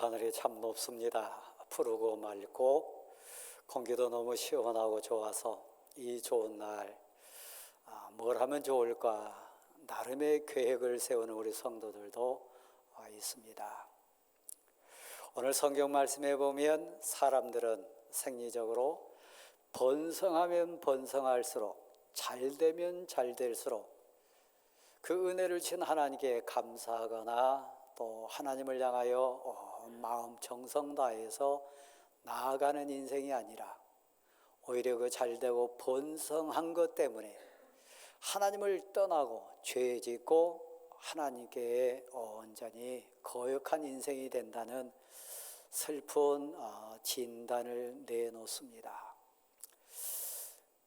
하늘이 참 높습니다. 푸르고 맑고 공기도 너무 시원하고 좋아서 이 좋은 날, 아, 뭘 하면 좋을까 나름의 계획을 세우는 우리 성도들도 아, 있습니다. 오늘 성경 말씀에 보면 사람들은 생리적으로 번성하면 번성할수록 잘 되면 잘 될수록 그 은혜를 주신 하나님께 감사하거나 또 하나님을 향하여 어, 마음 정성 다해서 나아가는 인생이 아니라 오히려 그 잘되고 번성한 것 때문에 하나님을 떠나고 죄 짓고 하나님께 온전히 거역한 인생이 된다는 슬픈 어, 진단을 내놓습니다.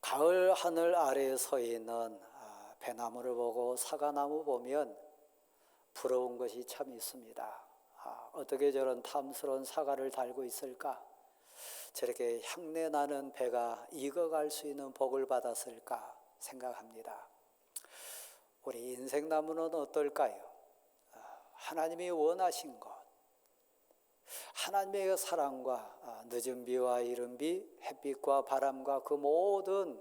가을 하늘 아래에 서 있는 아, 배나무를 보고 사과나무 보면 부러운 것이 참 있습니다. 아, 어떻게 저런 탐스러운 사과를 달고 있을까? 저렇게 향내 나는 배가 익어갈 수 있는 복을 받았을까 생각합니다. 우리 인생나무는 어떨까요? 아, 하나님이 원하신 것, 하나님의 사랑과 아, 늦은 비와 이른 비, 햇빛과 바람과 그 모든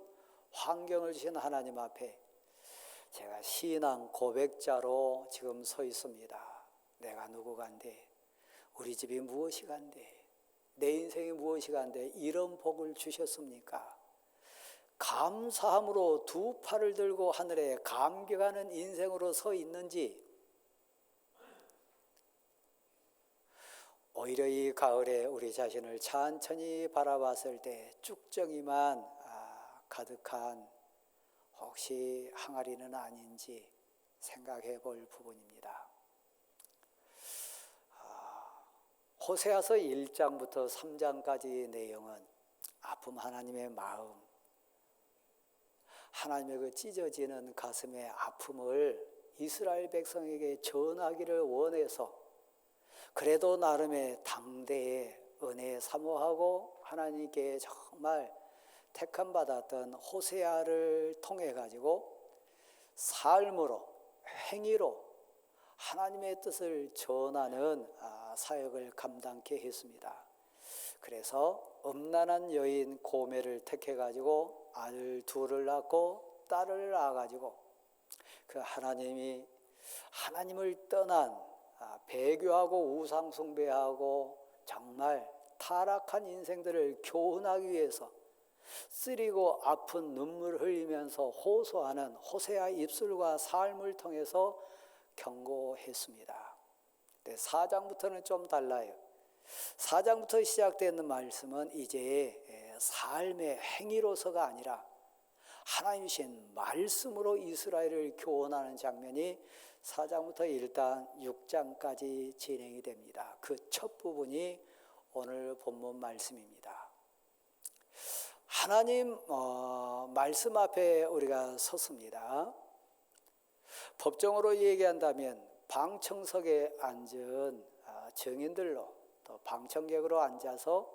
환경을 주신 하나님 앞에 제가 신앙 고백자로 지금 서 있습니다. 내가 누구간데, 우리 집이 무엇이 간데, 내 인생이 무엇이 간데 이런 복을 주셨습니까? 감사함으로 두 팔을 들고 하늘에 감격하는 인생으로 서 있는지 오히려 이 가을에 우리 자신을 천천히 바라봤을 때 쭉정이만 아, 가득한 혹시 항아리는 아닌지 생각해 볼 부분입니다. 아, 호세아서 1장부터 3장까지 내용은 아픔 하나님의 마음, 하나님의 그 찢어지는 가슴의 아픔을 이스라엘 백성에게 전하기를 원해서 그래도 나름의 당대의 은혜 사모하고 하나님께 정말 택함 받았던 호세아를 통해 가지고 삶으로 행위로 하나님의 뜻을 전하는 아, 사역을 감당케 했습니다. 그래서 음란한 여인 고매를 택해 가지고 아들 둘을 낳고 딸을 낳아 가지고 그 하나님이 하나님을 떠난 아, 배교하고 우상 숭배하고 정말 타락한 인생들을 교훈하기 위해서 쓰리고 아픈 눈물 흘리면서 호소하는 호세아 입술과 삶을 통해서 경고했습니다. 네, 4장부터는 좀 달라요. 4장부터 시작되는 말씀은 이제 삶의 행위로서가 아니라 하나님이신 말씀으로 이스라엘을 교훈하는 장면이 4장부터 일단 6장까지 진행이 됩니다. 그 첫 부분이 오늘 본문 말씀입니다. 하나님 어, 말씀 앞에 우리가 섰습니다. 법정으로 얘기한다면 방청석에 앉은 아, 증인들로 또 방청객으로 앉아서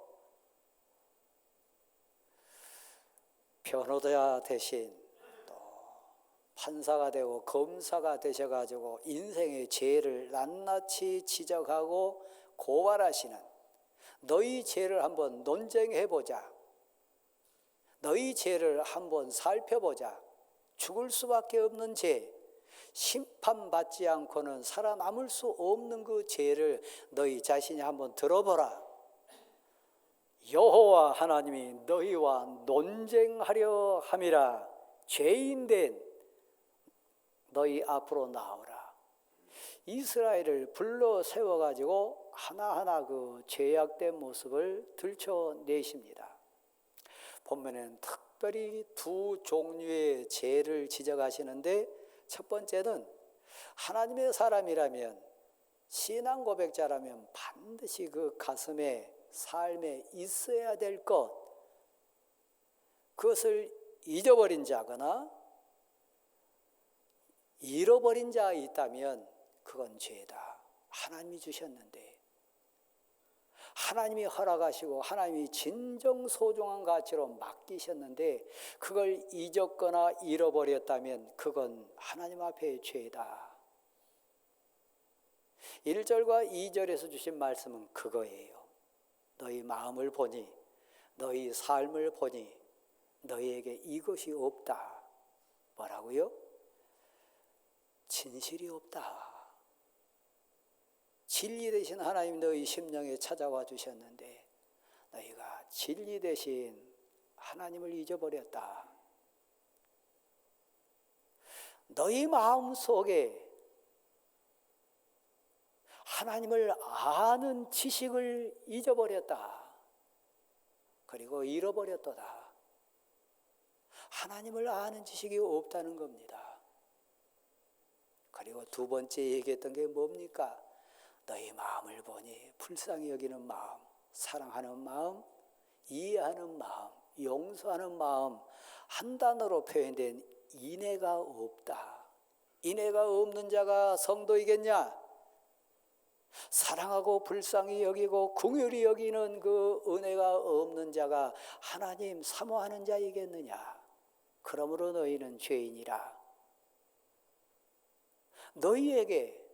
변호자 대신 또 판사가 되고 검사가 되셔가지고 인생의 죄를 낱낱이 지적하고 고발하시는 너희 죄를 한번 논쟁해 보자. 너희 죄를 한번 살펴보자. 죽을 수밖에 없는 죄, 심판받지 않고는 살아남을 수 없는 그 죄를 너희 자신이 한번 들어보라. 여호와 하나님이 너희와 논쟁하려 함이라. 죄인 된 너희 앞으로 나오라. 이스라엘을 불러 세워 가지고 하나하나 그 죄악된 모습을 들춰내십니다. 본문에는 특별히 두 종류의 죄를 지적하시는데 첫 번째는 하나님의 사람이라면 신앙 고백자라면 반드시 그 가슴에 삶에 있어야 될 것 그것을 잊어버린 자거나 잃어버린 자 있다면 그건 죄다. 하나님이 주셨는데 하나님이 허락하시고 하나님이 진정 소중한 가치로 맡기셨는데 그걸 잊었거나 잃어버렸다면 그건 하나님 앞에 죄다. 1절과 2절에서 주신 말씀은 그거예요. 너희 마음을 보니 너희 삶을 보니 너희에게 이것이 없다. 뭐라고요? 진실이 없다. 진리 대신 하나님 너희 심령에 찾아와 주셨는데 너희가 진리 대신 하나님을 잊어버렸다. 너희 마음 속에 하나님을 아는 지식을 잊어버렸다. 그리고 잃어버렸도다. 하나님을 아는 지식이 없다는 겁니다. 그리고 두 번째 얘기했던 게 뭡니까? 너희 마음을 보니 불쌍히 여기는 마음, 사랑하는 마음, 이해하는 마음, 용서하는 마음, 한 단어로 표현된 인애가 없다. 인애가 없는 자가 성도이겠냐? 사랑하고 불쌍히 여기고 궁휼히 여기는 그 은혜가 없는 자가 하나님 사모하는 자이겠느냐? 그러므로 너희는 죄인이라. 너희에게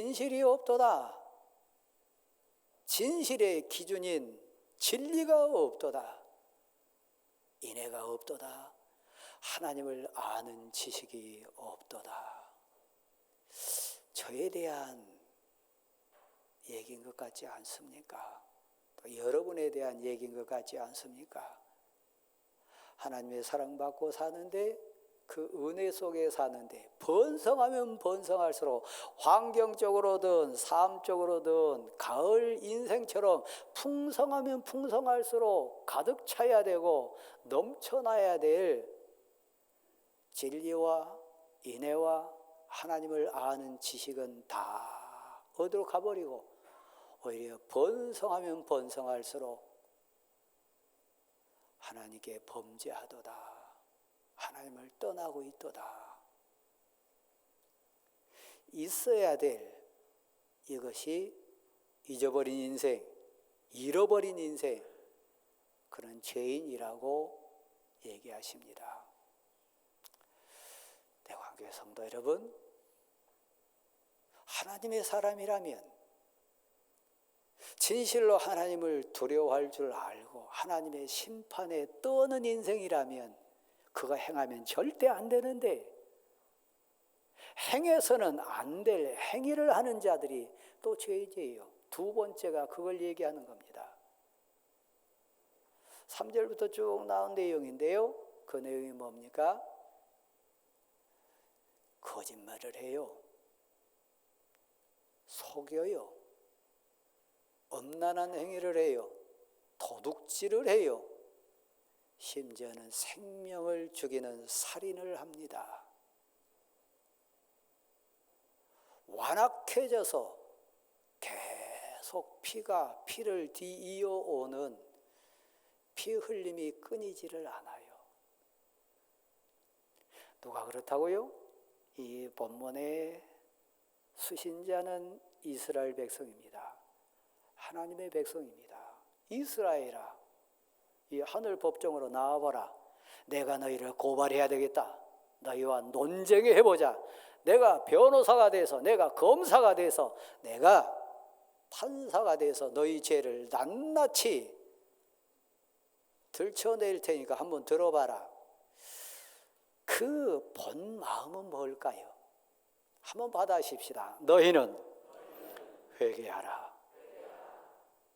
진실이 없도다. 진실의 기준인 진리가 없도다. 인애가 없도다. 하나님을 아는 지식이 없도다. 저에 대한 얘기인 것 같지 않습니까? 또 여러분에 대한 얘기인 것 같지 않습니까? 하나님의 사랑받고 사는데 그 은혜 속에 사는데 번성하면 번성할수록 환경적으로든 삶적으로든 가을 인생처럼 풍성하면 풍성할수록 가득 차야 되고 넘쳐나야 될 진리와 인애와 하나님을 아는 지식은 다 어디로 가버리고 오히려 번성하면 번성할수록 하나님께 범죄하도다. 하나님을 떠나고 있도다. 있어야 될 이것이 잊어버린 인생, 잃어버린 인생, 그런 죄인이라고 얘기하십니다. 대광교회 성도 여러분, 하나님의 사람이라면 진실로 하나님을 두려워할 줄 알고 하나님의 심판에 떠는 인생이라면 그거 행하면 절대 안 되는데 행해서는 안 될 행위를 하는 자들이 또 죄지예요. 두 번째가 그걸 얘기하는 겁니다. 3절부터 쭉 나온 내용인데요. 그 내용이 뭡니까? 거짓말을 해요. 속여요. 엄난한 행위를 해요. 도둑질을 해요. 심지어는 생명을 죽이는 살인을 합니다. 완악해져서 계속 피가 피를 뒤이어 오는 피 흘림이 끊이지를 않아요. 누가 그렇다고요? 이 본문의 수신자는 이스라엘 백성입니다. 하나님의 백성입니다. 이스라엘아, 이 하늘 법정으로 나와봐라. 내가 너희를 고발해야 되겠다. 너희와 논쟁해 해보자. 내가 변호사가 돼서, 내가 검사가 돼서, 내가 판사가 돼서 너희 죄를 낱낱이 들춰낼 테니까 한번 들어봐라. 그 본 마음은 뭘까요? 한번 받아십시다. 너희는 회개하라.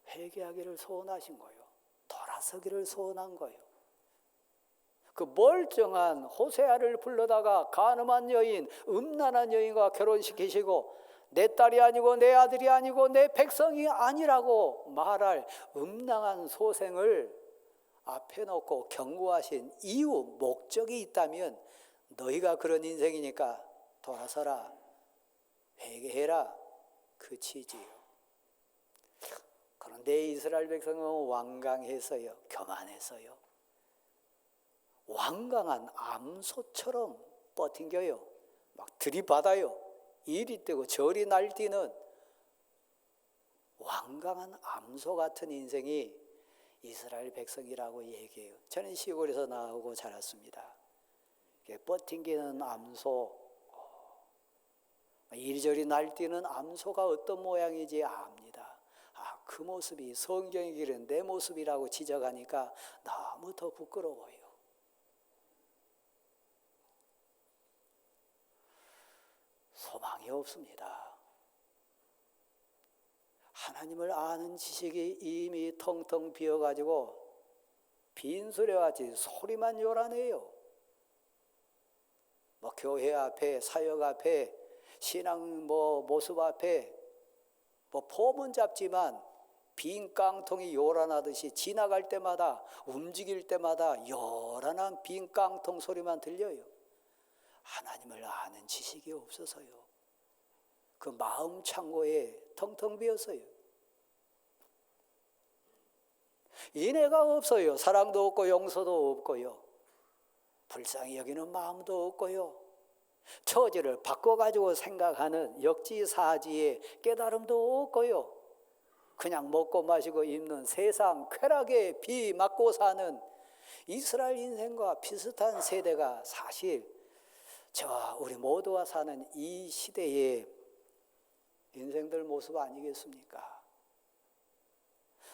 회개하기를 소원하신 거예요. 돌아서기를 소원한 거예요. 그 멀쩡한 호세아를 불러다가 가늠한 여인, 음란한 여인과 결혼시키시고 내 딸이 아니고 내 아들이 아니고 내 백성이 아니라고 말할 음란한 소생을 앞에 놓고 경고하신 이유, 목적이 있다면 너희가 그런 인생이니까 돌아서라, 회개해라 그 취지요. 그런데 이스라엘 백성은 완강해서요, 교만해서요. 완강한 암소처럼 버틴겨요. 막 들이받아요. 이리 뜨고 저리 날뛰는 완강한 암소 같은 인생이 이스라엘 백성이라고 얘기해요. 저는 시골에서 나오고 자랐습니다. 버팅기는 암소, 이리저리 날뛰는 암소가 어떤 모양인지 압니다. 아, 그 모습이 성경의 길은 내 모습이라고 지적하니까 너무 더 부끄러워요. 소망이 없습니다. 하나님을 아는 지식이 이미 텅텅 비어가지고 빈소리같이 소리만 요란해요. 뭐 교회 앞에 사역 앞에 신앙 뭐 모습 앞에 뭐 폼은 잡지만 빈 깡통이 요란하듯이 지나갈 때마다 움직일 때마다 요란한 빈 깡통 소리만 들려요. 하나님을 아는 지식이 없어서요. 그 마음 창고에 텅텅 비었어요. 인애가 없어요. 사랑도 없고 용서도 없고요. 불쌍히 여기는 마음도 없고요. 처지를 바꿔가지고 생각하는 역지사지의 깨달음도 없고요. 그냥 먹고 마시고 입는 세상 쾌락에 비 맞고 사는 이스라엘 인생과 비슷한 세대가 사실 저 우리 모두가 사는 이 시대의 인생들 모습 아니겠습니까?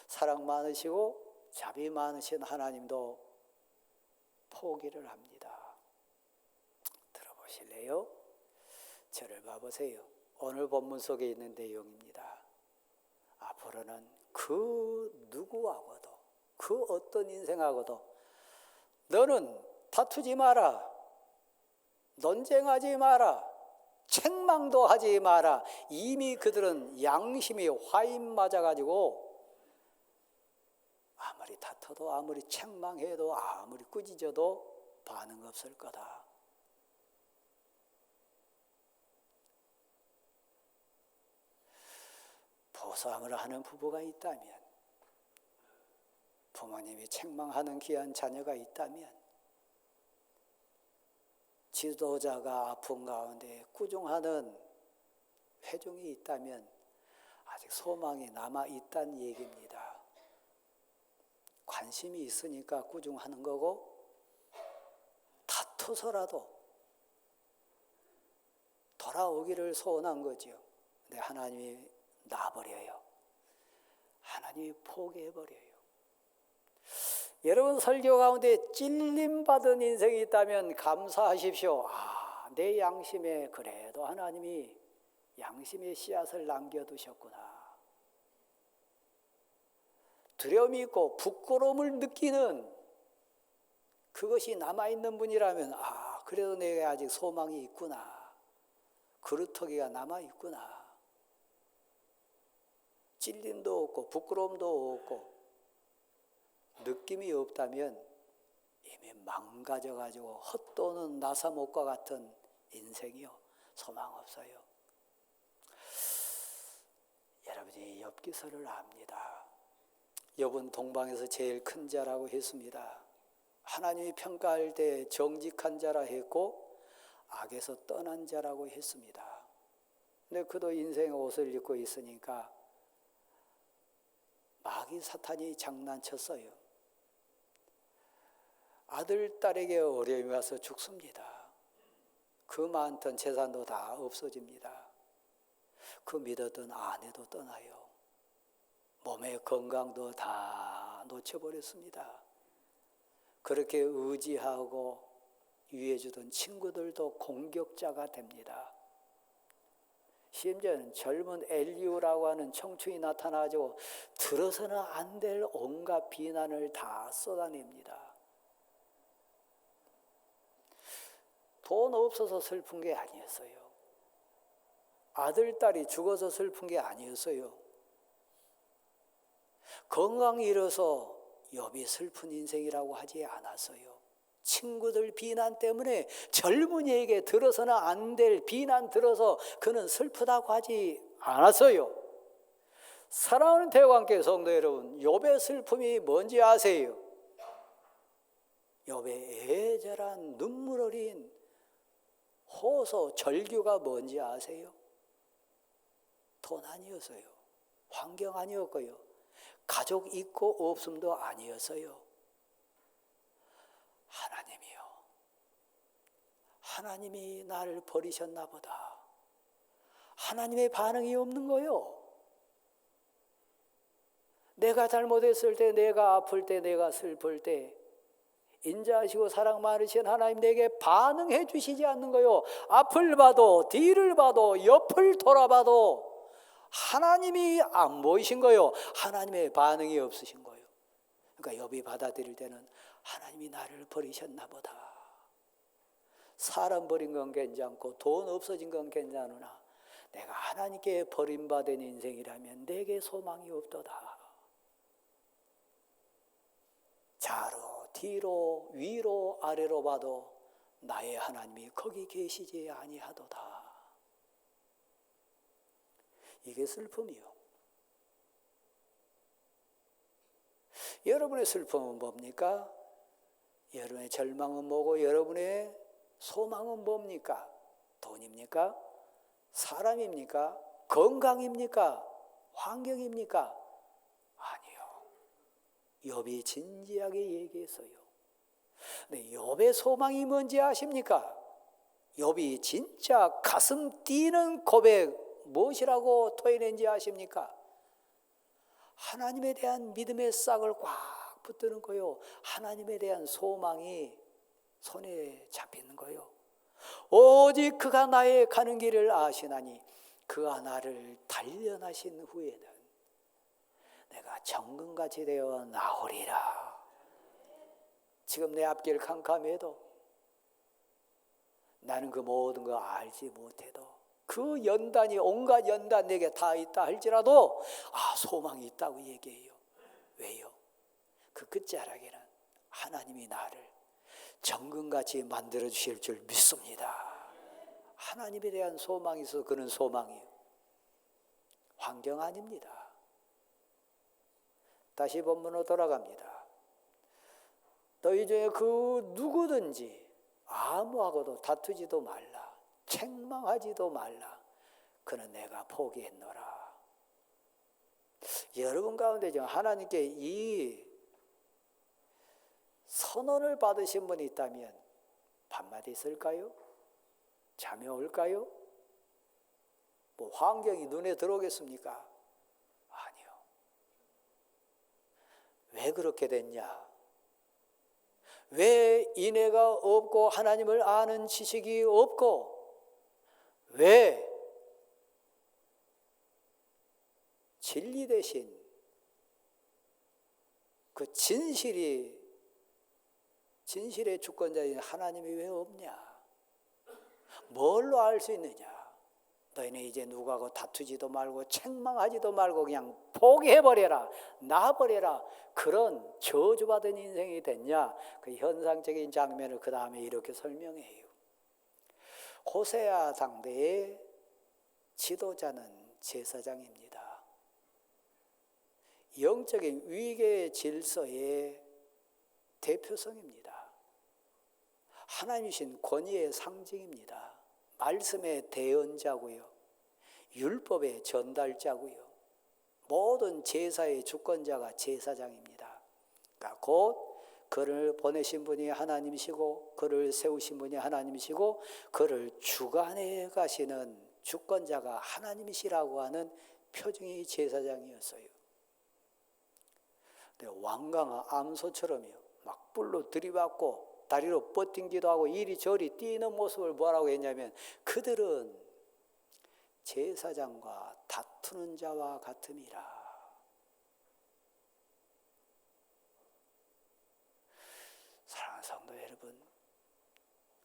사랑 많으시고 자비 많으신 하나님도 포기를 합니다. 들어보실래요? 저를 봐보세요. 오늘 본문 속에 있는 내용입니다. 앞으로는 그 누구하고도 그 어떤 인생하고도 너는 다투지 마라. 논쟁하지 마라. 책망도 하지 마라. 이미 그들은 양심이 화인 맞아가지고 아무리 다퉈도 아무리 책망해도 아무리 꾸짖어도 반응 없을 거다. 보상을 하는 부부가 있다면 부모님이 책망하는 귀한 자녀가 있다면 지도자가 아픈 가운데 꾸중하는 회중이 있다면 아직 소망이 남아 있다는 얘기입니다. 관심이 있으니까 꾸중하는 거고 다투서라도 돌아오기를 소원한 거죠. 근데 하나님이 놔버려요. 하나님이 포기해버려요. 여러분 설교 가운데 찔림 받은 인생이 있다면 감사하십시오. 아, 내 양심에 그래도 하나님이 양심의 씨앗을 남겨두셨구나. 두려움이 있고 부끄러움을 느끼는 그것이 남아있는 분이라면 아, 그래도 내게 아직 소망이 있구나. 그루터기가 남아있구나. 찔림도 없고 부끄러움도 없고 느낌이 없다면 이미 망가져가지고 헛도는 나사못과 같은 인생이요. 소망 없어요. 여러분이 엽기서를 압니다. 엽은 동방에서 제일 큰 자라고 했습니다. 하나님이 평가할 때 정직한 자라 했고 악에서 떠난 자라고 했습니다. 근데 그도 인생의 옷을 입고 있으니까 마귀 사탄이 장난쳤어요. 아들, 딸에게 어려움이 와서 죽습니다. 그 많던 재산도 다 없어집니다. 그 믿었던 아내도 떠나요. 몸의 건강도 다 놓쳐버렸습니다. 그렇게 의지하고 위해주던 친구들도 공격자가 됩니다. 심지어는 젊은 엘리오라고 하는 청춘이 나타나죠. 들어서는 안 될 온갖 비난을 다 쏟아냅니다. 돈 없어서 슬픈 게 아니었어요. 아들, 딸이 죽어서 슬픈 게 아니었어요. 건강이 잃어서 엽이 슬픈 인생이라고 하지 않았어요. 친구들 비난 때문에 젊은이에게 들어서는 안 될 비난 들어서 그는 슬프다고 하지 않았어요. 사랑하는 대왕께 성도 여러분, 욥의 슬픔이 뭔지 아세요? 욥의 애절한 눈물 어린 호소 절규가 뭔지 아세요? 돈 아니었어요. 환경 아니었고요. 가족 있고 없음도 아니었어요. 하나님이요. 하나님이 나를 버리셨나 보다. 하나님의 반응이 없는 거요. 내가 잘못했을 때, 내가 아플 때, 내가 슬플 때, 인자하시고 사랑 많으신 하나님 내게 반응해 주시지 않는 거요. 앞을 봐도, 뒤를 봐도, 옆을 돌아봐도 하나님이 안 보이신 거요. 하나님의 반응이 없으신 거요. 그러니까 욥이 받아들일 때는 하나님이 나를 버리셨나 보다. 사람 버린 건 괜찮고 돈 없어진 건 괜찮으나 내가 하나님께 버림받은 인생이라면 내게 소망이 없도다. 좌로 뒤로 위로 아래로 봐도 나의 하나님이 거기 계시지 아니하도다. 이게 슬픔이요. 여러분의 슬픔은 뭡니까? 여러분의 절망은 뭐고 여러분의 소망은 뭡니까? 돈입니까? 사람입니까? 건강입니까? 환경입니까? 아니요. 욥이 진지하게 얘기했어요. 네, 욥의 소망이 뭔지 아십니까? 욥이 진짜 가슴 뛰는 고백 무엇이라고 토해낸지 아십니까? 하나님에 대한 믿음의 싹을 꽉 붙드는 거요. 하나님에 대한 소망이 손에 잡히는 거요. 오직 그가 나의 가는 길을 아시나니 그가 나를 단련하신 후에는 내가 정금같이 되어 나오리라. 지금 내 앞길 캄캄해도 나는 그 모든 거 알지 못해도 그 연단이 온갖 연단 내게 다 있다 할지라도 아 소망이 있다고 얘기해요. 왜요? 그 끝자락에는 하나님이 나를 정금같이 만들어 주실 줄 믿습니다. 하나님에 대한 소망이 있어 그는 소망이에요. 환경 아닙니다. 다시 본문으로 돌아갑니다. 너희 중에 그 누구든지 아무하고도 다투지도 말라. 책망하지도 말라. 그는 내가 포기했노라. 여러분 가운데 지금 하나님께 이 선언을 받으신 분이 있다면 반마디 있을까요? 잠이 올까요? 뭐 환경이 눈에 들어오겠습니까? 아니요. 왜 그렇게 됐냐? 왜 인애가 없고 하나님을 아는 지식이 없고 왜 진리 대신 그 진실이 진실의 주권자인 하나님이 왜 없냐? 뭘로 알 수 있느냐? 너희는 이제 누구하고 다투지도 말고 책망하지도 말고 그냥 포기해버려라. 놔버려라. 그런 저주받은 인생이 됐냐? 그 현상적인 장면을 그 다음에 이렇게 설명해요. 호세아 당대의 지도자는 제사장입니다. 영적인 위계 질서의 대표성입니다. 하나님이신 권위의 상징입니다. 말씀의 대언자고요. 율법의 전달자고요. 모든 제사의 주권자가 제사장입니다. 그러니까 곧 그를 보내신 분이 하나님이시고 그를 세우신 분이 하나님이시고 그를 주관해 가시는 주권자가 하나님이시라고 하는 표징이 제사장이었어요. 왕강아 암소처럼요. 막 뿔로 들이받고 다리로 뻗팅기도 하고 이리저리 뛰는 모습을 뭐라고 했냐면 그들은 제사장과 다투는 자와 같음이라.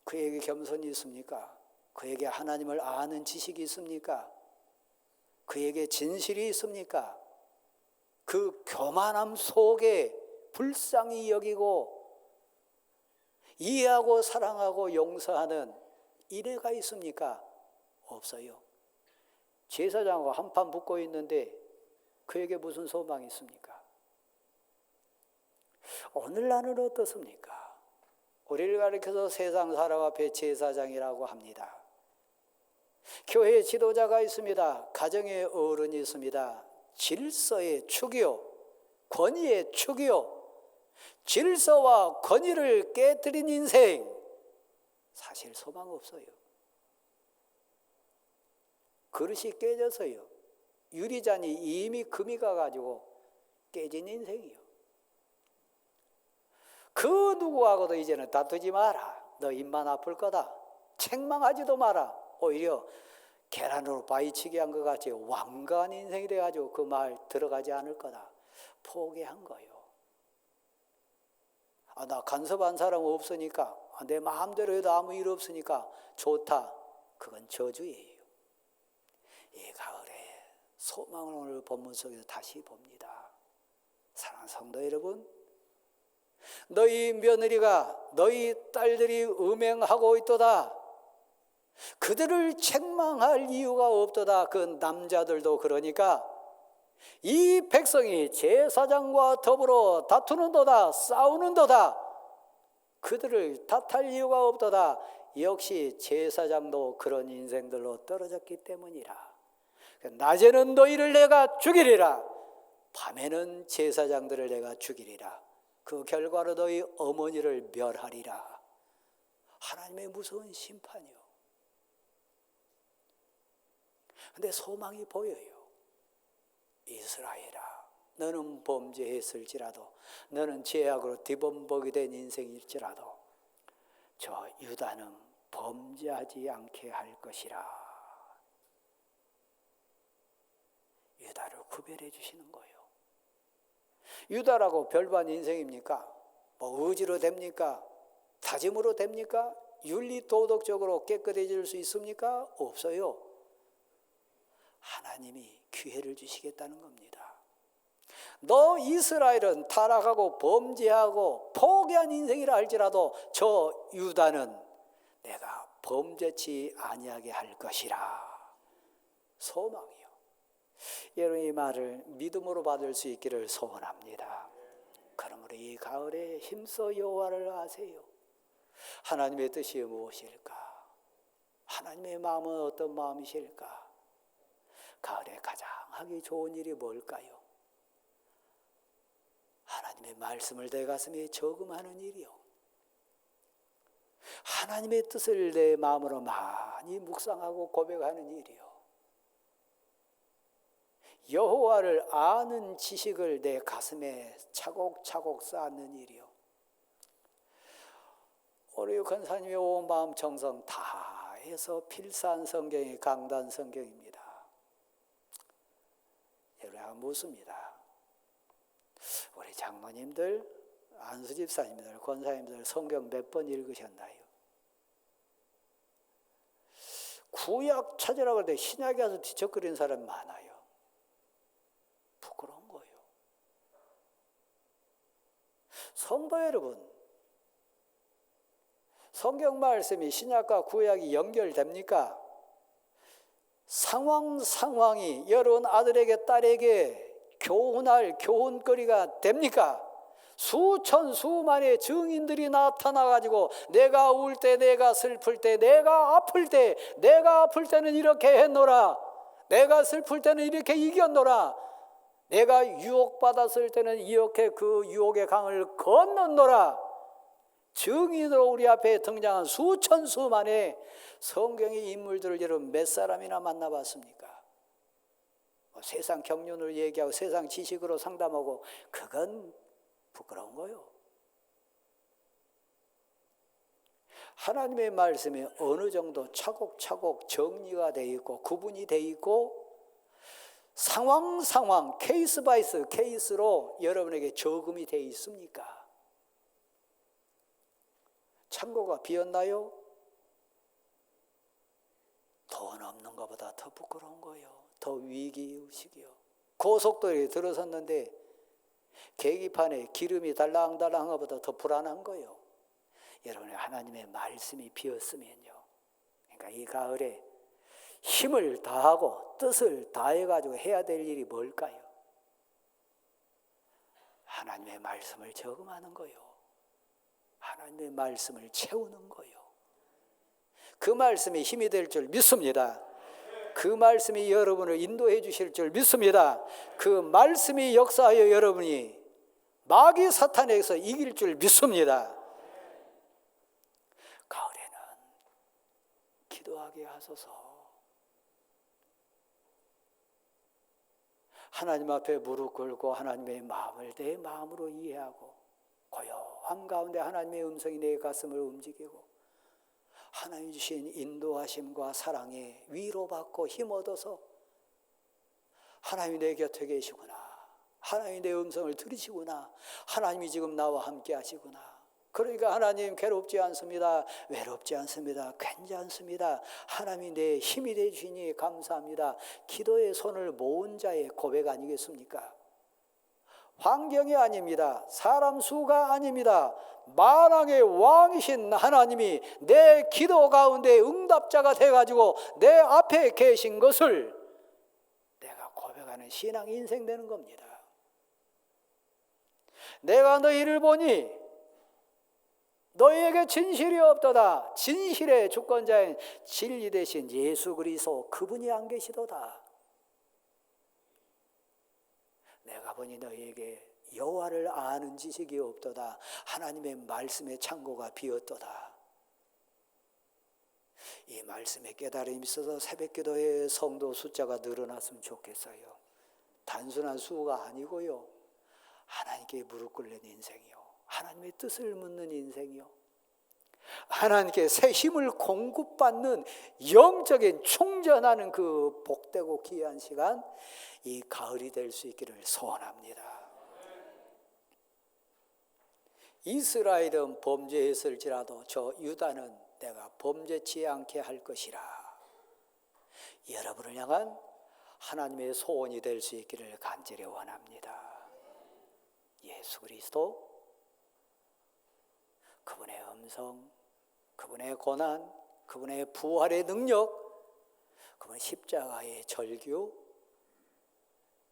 그에게 겸손이 있습니까? 그에게 하나님을 아는 지식이 있습니까? 그에게 진실이 있습니까? 그 교만함 속에 불쌍히 여기고 이해하고 사랑하고 용서하는 이래가 있습니까? 없어요. 제사장과 한판 붙고 있는데 그에게 무슨 소망이 있습니까? 오늘 날은 어떻습니까? 우리를 가리켜서 세상 사람 앞에 제사장이라고 합니다. 교회 지도자가 있습니다. 가정의 어른이 있습니다. 질서의 축이요. 권위의 축이요. 질서와 권위를 깨뜨린 인생. 사실 소망 없어요. 그릇이 깨져서요. 유리잔이 이미 금이 가가지고 깨진 인생이요. 그 누구하고도 이제는 다투지 마라. 너 입만 아플 거다. 책망하지도 마라. 오히려 계란으로 바위치기 한 것 같이 왕관 인생이 돼가지고 그 말 들어가지 않을 거다. 포기한 거요. 아, 나 간섭한 사람 없으니까 아, 내 마음대로 해도 아무 일 없으니까 좋다. 그건 저주예요. 이 가을에 소망을 오늘 본문 속에서 다시 봅니다. 사랑하는 성도 여러분, 너희 며느리가 너희 딸들이 음행하고 있도다. 그들을 책망할 이유가 없도다. 그 남자들도 그러니까 이 백성이 제사장과 더불어 다투는도다, 싸우는도다. 그들을 탓할 이유가 없도다. 역시 제사장도 그런 인생들로 떨어졌기 때문이라. 낮에는 너희를 내가 죽이리라. 밤에는 제사장들을 내가 죽이리라. 그 결과로 너희 어머니를 멸하리라. 하나님의 무서운 심판이요. 근데 소망이 보여요. 이스라엘아, 너는 범죄했을지라도, 너는 죄악으로 뒤범벅이 된 인생일지라도, 저 유다는 범죄하지 않게 할 것이라. 유다를 구별해 주시는 거예요. 유다라고 별반 인생입니까? 뭐 의지로 됩니까? 다짐으로 됩니까? 윤리 도덕적으로 깨끗해질 수 있습니까? 없어요. 하나님이 기회를 주시겠다는 겁니다. 너 이스라엘은 타락하고 범죄하고 포기한 인생이라 할지라도 저 유다는 내가 범죄치 아니하게 할 것이라. 소망이요. 여러분 이 말을 믿음으로 받을 수 있기를 소원합니다. 그러므로 이 가을에 힘써 여호와를 아세요. 하나님의 뜻이 무엇일까? 하나님의 마음은 어떤 마음이실까? 가을에 가장 하기 좋은 일이 뭘까요? 하나님의 말씀을 내 가슴에 저금하는 일이요. 하나님의 뜻을 내 마음으로 많이 묵상하고 고백하는 일이요. 여호와를 아는 지식을 내 가슴에 차곡차곡 쌓는 일이요. 우리 권사님의 온 마음 정성 다 해서 필사한 성경이 강단 성경입니다. 여러분 묻습니다. 우리 장모님들, 안수 집사님들, 권사님들 성경 몇 번 읽으셨나요? 구약 찾으라고 할때 신약에 가서 뒤척거리는 사람 많아요. 부끄러운 거예요. 성도 여러분, 성경 말씀이 신약과 구약이 연결됩니까? 상황 상황이 여러분 아들에게 딸에게 교훈할 교훈거리가 됩니까? 수천 수만의 증인들이 나타나 가지고 내가 울 때 내가 슬플 때 내가 아플 때 내가 아플 때는 이렇게 했노라 내가 슬플 때는 이렇게 이겼노라 내가 유혹받았을 때는 이렇게 그 유혹의 강을 건넜노라 증인으로 우리 앞에 등장한 수천 수만의 성경의 인물들을 여러분 몇 사람이나 만나봤습니까? 뭐 세상 경륜을 얘기하고 세상 지식으로 상담하고 그건 부끄러운 거요. 하나님의 말씀이 어느 정도 차곡차곡 정리가 돼 있고 구분이 돼 있고 상황 상황 케이스 바이스 케이스로 여러분에게 저금이 돼 있습니까? 창고가 비었나요? 돈 없는 것보다 더 부끄러운 거예요. 더 위기 의식이요. 고속도로에 들어섰는데 계기판에 기름이 달랑달랑한 것보다 더 불안한 거예요. 여러분의 하나님의 말씀이 비었으면요. 그러니까 이 가을에 힘을 다하고 뜻을 다해가지고 해야 될 일이 뭘까요? 하나님의 말씀을 적응하는 거요. 하나님의 말씀을 채우는 거요. 그 말씀이 힘이 될 줄 믿습니다. 그 말씀이 여러분을 인도해 주실 줄 믿습니다. 그 말씀이 역사하여 여러분이 마귀 사탄에서 이길 줄 믿습니다. 가을에는 기도하게 하소서. 하나님 앞에 무릎 꿇고 하나님의 마음을 내 마음으로 이해하고 고요한 가운데 하나님의 음성이 내 가슴을 움직이고 하나님 주신 인도하심과 사랑에 위로받고 힘 얻어서 하나님이 내 곁에 계시구나. 하나님이 내 음성을 들으시구나. 하나님이 지금 나와 함께 하시구나. 그러니까 하나님 괴롭지 않습니다. 외롭지 않습니다. 괜찮습니다. 하나님이 내 힘이 되시니 감사합니다. 기도의 손을 모은 자의 고백 아니겠습니까? 환경이 아닙니다. 사람 수가 아닙니다. 만왕의 왕이신 하나님이 내 기도 가운데 응답자가 돼가지고 내 앞에 계신 것을 내가 고백하는 신앙 인생 되는 겁니다. 내가 너희를 보니 너희에게 진실이 없도다. 진실의 주권자인 진리 대신 예수 그리스도 그분이 안 계시도다. 내가 보니 너희에게 여호와를 아는 지식이 없도다. 하나님의 말씀의 창고가 비었도다. 이 말씀의 깨달음이 있어서 새벽기도의 성도 숫자가 늘어났으면 좋겠어요. 단순한 수가 아니고요. 하나님께 무릎 꿇는 인생이요. 하나님의 뜻을 묻는 인생이요. 하나님께 새 힘을 공급받는 영적인 충전하는 그 복되고 귀한 시간 이 가을이 될 수 있기를 소원합니다. 이스라엘은 범죄했을지라도 저 유다는 내가 범죄치 않게 할 것이라. 여러분을 향한 하나님의 소원이 될 수 있기를 간절히 원합니다. 예수 그리스도 그분의 음성, 그분의 고난, 그분의 부활의 능력, 그분 십자가의 절규,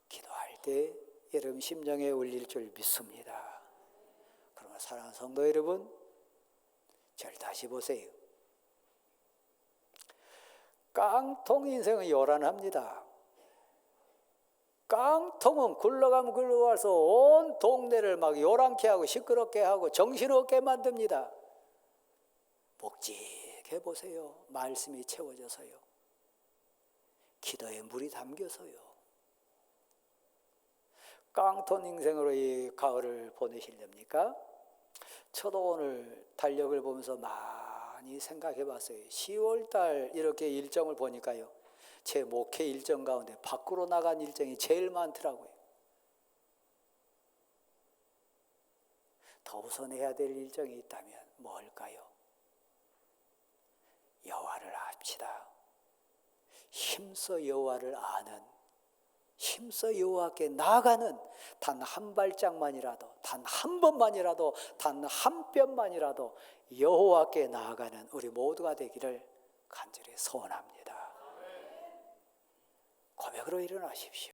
기도할 때 여러분 심령에 울릴 줄 믿습니다. 그러나 사랑하는 성도 여러분, 절 다시 보세요. 깡통 인생은 요란합니다. 깡통은 굴러가면 굴러가서 온 동네를 막 요란케 하고 시끄럽게 하고 정신없게 만듭니다. 묵직해 보세요. 말씀이 채워져서요. 기도에 물이 담겨서요. 깡통 인생으로 이 가을을 보내시렵니까? 저도 오늘 달력을 보면서 많이 생각해 봤어요. 10월 달 이렇게 일정을 보니까요. 제 목회 일정 가운데 밖으로 나간 일정이 제일 많더라고요. 더 우선해야 될 일정이 있다면 뭘까요? 여호와를 합시다. 힘써 여호와를 아는 힘써 여호와께 나아가는 단 한 발짝만이라도 단 한 번만이라도 단 한 뼘만이라도 여호와께 나아가는 우리 모두가 되기를 간절히 소원합니다. 고백으로 일어나십시오.